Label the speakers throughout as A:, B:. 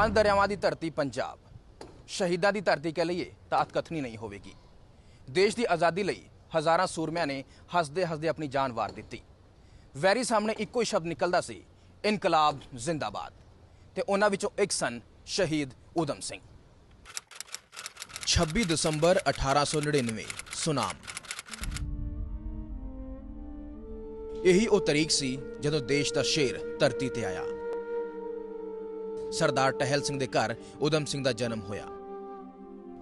A: ਪੰਜ ਦਰਿਆਵਾਂ ਦੀ ਧਰਤੀ ਪੰਜਾਬ। ਸ਼ਹੀਦਾਂ ਦੀ ਧਰਤੀ ਕਹਿ ਲਈਏ ਤਾਂ ਅਤਕਥਨੀ ਨਹੀਂ ਹੋਵੇਗੀ। ਦੇਸ਼ ਦੀ ਆਜ਼ਾਦੀ ਲਈ ਹਜ਼ਾਰਾਂ ਸੂਰਮਿਆਂ ਨੇ ਹੱਸਦੇ ਹੱਸਦੇ ਆਪਣੀ ਜਾਨ ਵਾਰ ਦਿੱਤੀ। ਵੈਰੀ ਸਾਹਮਣੇ ਇੱਕੋ ਹੀ ਸ਼ਬਦ ਨਿਕਲਦਾ ਸੀ, ਇਨਕਲਾਬ ਜ਼ਿੰਦਾਬਾਦ। ਤੇ ਉਹਨਾਂ ਵਿੱਚੋਂ ਇੱਕ ਸਨ ਸ਼ਹੀਦ ਊਧਮ ਸਿੰਘ। 26 ਦਸੰਬਰ 1899 ਸੁਨਾਮ। ਇਹੀ ਉਹ ਤਰੀਕ ਸੀ ਜਦੋਂ ਦੇਸ਼ ਦਾ ਸ਼ੇਰ ਧਰਤੀ ਤੇ ਆਇਆ। ਸਰਦਾਰ ਟਹਿਲ ਸਿੰਘ ਦੇ ਘਰ ਊਧਮ ਸਿੰਘ ਦਾ ਜਨਮ ਹੋਇਆ।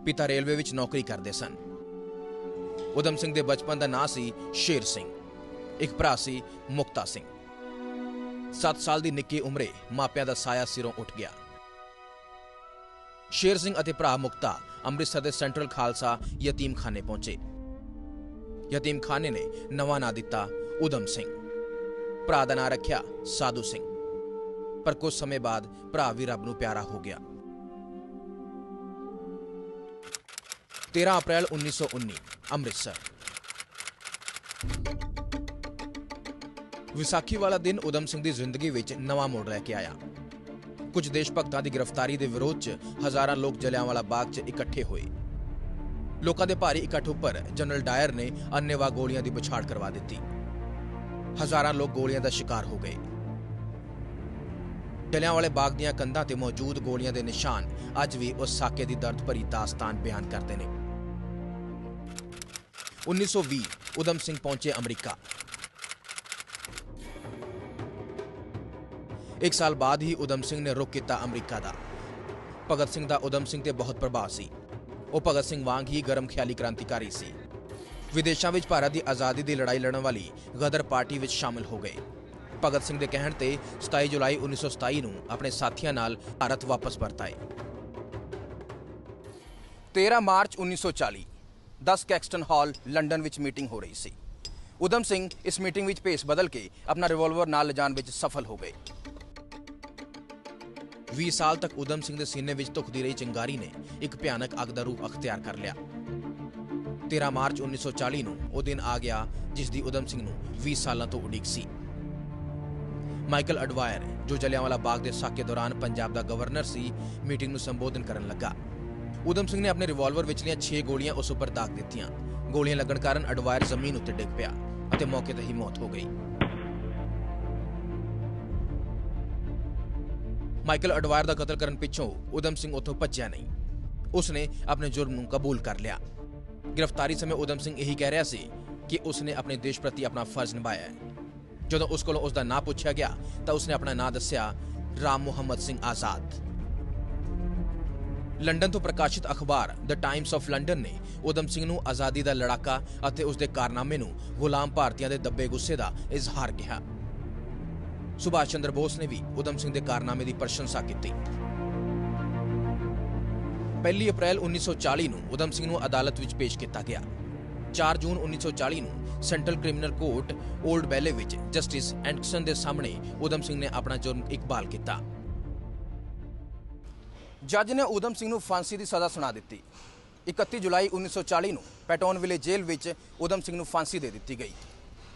A: ਪਿਤਾ ਰੇਲਵੇ ਵਿੱਚ ਨੌਕਰੀ ਕਰਦੇ ਸਨ। ਊਧਮ ਸਿੰਘ ਦੇ ਬਚਪਨ ਦਾ ਨਾਂ ਸੀ ਸ਼ੇਰ ਸਿੰਘ। ਇੱਕ ਭਰਾ ਸੀ ਮੁਕਤਾ ਸਿੰਘ। 7 ਸਾਲ ਦੀ ਨਿੱਕੀ ਉਮਰੇ ਮਾਪਿਆਂ ਦਾ ਸਾਇਆ ਸਿਰੋਂ ਉੱਠ ਗਿਆ। ਸ਼ੇਰ ਸਿੰਘ ਅਤੇ ਭਰਾ ਮੁਕਤਾ ਅੰਮ੍ਰਿਤਸਰ ਦੇ ਸੈਂਟਰਲ ਖਾਲਸਾ ਯਤੀਮਖਾਨੇ ਪਹੁੰਚੇ। ਯਤੀਮਖਾਨੇ ਨੇ ਨਵਾਂ ਨਾਂ ਦਿੱਤਾ ਊਧਮ ਸਿੰਘ। ਭਰਾ ਦਾ ਨਾਂ ਰੱਖਿਆ ਸਾਧੂ ਸਿੰਘ। ਪਰ ਕੁਝ ਸਮੇਂ ਬਾਅਦ ਭਰਾ ਵੀ ਰੱਬ ਨੂੰ ਪਿਆਰਾ ਹੋ ਗਿਆ। 13 ਅਪ੍ਰੈਲ 1919 ਅੰਮ੍ਰਿਤਸਰ। ਵਿਸਾਖੀ ਵਾਲਾ ਦਿਨ ਊਧਮ ਸਿੰਘ ਦੀ ਜ਼ਿੰਦਗੀ ਵਿੱਚ ਨਵਾਂ ਮੋੜ ਲੈ ਕੇ ਆਇਆ। ਕੁਝ ਦੇਸ਼ ਭਗਤਾਂ ਦੀ ਗ੍ਰਿਫਤਾਰੀ ਦੇ ਵਿਰੋਧ 'ਚ ਹਜ਼ਾਰਾਂ ਲੋਕ ਜਲਿਆਂਵਾਲਾ ਬਾਗ 'ਚ ਇਕੱਠੇ ਹੋਏ। ਲੋਕਾਂ ਦੇ ਭਾਰੀ ਇਕੱਠ ਉੱਪਰ ਜਨਰਲ ਡਾਇਰ ਨੇ ਅੰਨੇਵਾਹ ਗੋਲੀਆਂ ਦੀ ਪਛਾੜ ਕਰਵਾ ਦਿੱਤੀ। ਹਜ਼ਾਰਾਂ ਲੋਕ ਗੋਲੀਆਂ ਦਾ ਸ਼ਿਕਾਰ ਹੋ ਗਏ। ਜਲਿਆਂਵਾਲੇ ਬਾਗ ਦੀਆਂ ਕੰਧਾਂ ਤੇ ਮੌਜੂਦ ਗੋਲੀਆਂ ਦੇ ਨਿਸ਼ਾਨ ਅੱਜ ਵੀ ਉਸ ਸਾਕੇ ਦੀ ਦਰਦ ਭਰੀ ਦਾਸਤਾਨ ਬਿਆਨ ਕਰਦੇ ਨੇ। 1920 ਊਧਮ ਸਿੰਘ ਪਹੁੰਚੇ ਅਮਰੀਕਾ। ਇੱਕ ਸਾਲ ਬਾਅਦ ਹੀ ਊਧਮ ਸਿੰਘ ਨੇ ਰੁਕ ਕੀਤਾ ਅਮਰੀਕਾ ਦਾ। ਭਗਤ ਸਿੰਘ ਦਾ ਊਧਮ ਸਿੰਘ ਤੇ ਬਹੁਤ ਪ੍ਰਭਾਵ ਸੀ। ਉਹ ਭਗਤ ਸਿੰਘ ਵਾਂਗ ਹੀ ਗਰਮ ਖਿਆਲੀ ਕ੍ਰਾਂਤੀਕਾਰੀ ਸੀ। ਵਿਦੇਸ਼ਾਂ ਵਿੱਚ ਭਾਰਤ ਦੀ ਆਜ਼ਾਦੀ ਦੀ ਲੜਾਈ ਲੜਨ ਵਾਲੀ ਗਦਰ ਪਾਰਟੀ ਵਿੱਚ ਸ਼ਾਮਲ ਹੋ ਗਏ। ਭਗਤ ਸਿੰਘ ਦੇ ਕਹਿਣ ਤੇ 27 ਜੁਲਾਈ 1927 ਨੂੰ ਆਪਣੇ ਸਾਥੀਆਂ ਨਾਲ ਭਾਰਤ ਵਾਪਸ ਪਰਤ ਆਏ। 13 ਮਾਰਚ 1940 10 ਕੈਕਸਟਨ ਹਾਲ ਲੰਡਨ ਵਿੱਚ ਮੀਟਿੰਗ ਹੋ ਰਹੀ ਸੀ। ਊਧਮ ਸਿੰਘ ਇਸ ਮੀਟਿੰਗ ਵਿੱਚ ਭੇਸ ਬਦਲ ਕੇ ਆਪਣਾ ਰਿਵਾਲਵਰ ਨਾਲ ਲਿਜਾਣ ਵਿੱਚ ਸਫਲ ਹੋ ਗਏ। 20 ਸਾਲ ਤੱਕ ਊਧਮ ਸਿੰਘ ਦੇ ਸੀਨੇ ਵਿੱਚ ਧੁਖਦੀ ਰਹੀ ਚਿੰਗਾਰੀ ਨੇ ਇੱਕ ਭਿਆਨਕ ਅੱਗ ਦਾ ਰੂਪ ਅਖਤਿਆਰ ਕਰ ਲਿਆ। 13 ਮਾਰਚ 1940 ਨੂੰ ਉਹ ਦਿਨ ਆ ਗਿਆ ਜਿਸ ਦੀ ਊਧਮ ਸਿੰਘ ਨੂੰ 20 ਸਾਲਾਂ ਤੋਂ ਉਡੀਕ ਸੀ। ਮਾਈਕਲ ਅਡਵਾਇਰ, ਜੋ ਜਲਿਆਂਵਾਲਾ ਬਾਗ ਦੇ ਸਾਕੇ ਦੌਰਾਨ ਪੰਜਾਬ ਦਾ ਗਵਰਨਰ ਸੀ, ਮੀਟਿੰਗ ਨੂੰ ਸੰਬੋਧਨ ਕਰਨ ਲੱਗਾ। ਊਧਮ ਸਿੰਘ ਨੇ ਆਪਣੇ ਰਿਵਾਲਵਰ ਵਿਚਲੀਆਂ 6 ਗੋਲੀਆਂ ਉਸ ਉੱਪਰ ਦਾਗ ਦਿੱਤੀਆਂ। ਗੋਲੀਆਂ ਲੱਗਣ ਕਾਰਨ ਅਡਵਾਇਰ ਜ਼ਮੀਨ ਉੱਤੇ ਡਿੱਗ ਪਿਆ ਅਤੇ ਮੌਕੇ ਤੇ ਹੀ ਮੌਤ ਹੋ ਗਈ। ਮਾਈਕਲ ਅਡਵਾਇਰ ਦਾ ਕਤਲ ਕਰਨ ਪਿੱਛੋਂ ਊਧਮ ਸਿੰਘ ਉੱਥੋਂ ਭੱਜਿਆ ਨਹੀਂ। ਉਸਨੇ ਆਪਣੇ ਜੁਰਮ ਨੂੰ ਕਬੂਲ ਕਰ ਲਿਆ। ਗ੍ਰਿਫਤਾਰੀ ਸਮੇਂ ਊਧਮ ਸਿੰਘ ਇਹੀ ਕਹਿ ਰਿਹਾ ਸੀ ਕਿ ਉਸਨੇ ਆਪਣੇ ਦੇਸ਼ ਪ੍ਰਤੀ ਆਪਣਾ ਫਰਜ਼ ਨਿਭਾਇਆ ਹੈ। ਜਦੋਂ ਉਸ ਕੋਲੋਂ ਉਸ ਦਾ ਨਾਂ ਪੁੱਛਿਆ ਗਿਆ, ਤਾਂ ਉਸਨੇ ਆਪਣਾ ਨਾਂ ਦੱਸਿਆ, ਰਾਮ ਮੁਹੰਮਦ ਸਿੰਘ ਆਜ਼ਾਦ। ਲੰਡਨ ਤੋਂ ਪ੍ਰਕਾਸ਼ਿਤ ਅਖਬਾਰ ਦ ਟਾਈਮਸ ਆਫ ਲੰਡਨ ਨੇ ਊਧਮ ਸਿੰਘ ਨੂੰ ਆਜ਼ਾਦੀ ਦਾ ਲੜਾਕਾ ਅਤੇ ਉਸ ਦੇ ਕਾਰਨਾਮੇ ਨੂੰ ਗੁਲਾਮ ਭਾਰਤੀਆਂ ਦੇ ਦੱਬੇ ਗੁੱਸੇ ਦਾ ਇਜ਼ਹਾਰ ਕਿਹਾ। ਸੁਭਾਸ਼ ਚੰਦਰ ਬੋਸ ਨੇ ਵੀ ਊਧਮ ਸਿੰਘ ਦੇ ਕਾਰਨਾਮੇ ਦੀ ਪ੍ਰਸ਼ੰਸਾ ਕੀਤੀ। 1 ਅਪ੍ਰੈਲ 1940 ਨੂੰ ਊਧਮ ਸਿੰਘ ਨੂੰ ਅਦਾਲਤ ਵਿੱਚ ਪੇਸ਼ ਕੀਤਾ ਗਿਆ। 4 ਜੂਨ 1940 ਨੂੰ Central Criminal Court Old Bailey ਵਿੱਚ ਜਸਟਿਸ ਐਂਡਰਸਨ ਦੇ ਸਾਹਮਣੇ ਊਧਮ ਸਿੰਘ ਨੇ ਆਪਣਾ ਜੁਰਮ ਇਕਬਾਲ ਕੀਤਾ। ਜੱਜ ਨੇ ਊਧਮ ਸਿੰਘ ਨੂੰ ਫਾਂਸੀ ਦੀ ਸਜ਼ਾ ਸੁਣਾ ਦਿੱਤੀ। 31 ਜੁਲਾਈ 1940 ਨੂੰ ਪੈਟੋਨਵਿਲੇ ਜੇਲ੍ਹ ਵਿੱਚ ਊਧਮ ਸਿੰਘ ਨੂੰ ਫਾਂਸੀ ਦੇ ਦਿੱਤੀ ਗਈ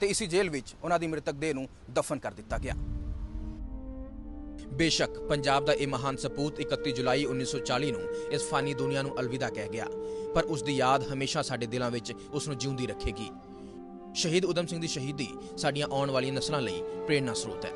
A: ਤੇ ਇਸੇ ਜੇਲ੍ਹ ਵਿੱਚ ਉਹਨਾਂ ਦੀ ਮ੍ਰਿਤਕ ਦੇਹ ਨੂੰ ਦਫਨ ਕਰ ਦਿੱਤਾ ਗਿਆ। ਬੇਸ਼ੱਕ, ਪੰਜਾਬ ਦਾ ਇਹ ਮਹਾਨ ਸਪੂਤ 31 ਜੁਲਾਈ 1940 ਨੂੰ ਇਸ ਫਾਨੀ ਦੁਨੀਆ ਨੂੰ ਅਲਵਿਦਾ ਕਹਿ ਗਿਆ। ਪਰ ਉਸ ਦੀ ਯਾਦ ਹਮੇਸ਼ਾ ਸਾਡੇ ਦਿਲਾਂ ਵਿੱਚ ਉਸ ਨੂੰ ਜਿਉਂਦੀ ਰੱਖੇਗੀ। ਸ਼ਹੀਦ ਊਧਮ ਸਿੰਘ ਦੀ ਸ਼ਹੀਦੀ ਸਾਡੀਆਂ ਆਉਣ ਵਾਲੀਆਂ ਨਸਲਾਂ ਲਈ ਪ੍ਰੇਰਨਾ ਸਰੋਤ ਹੈ।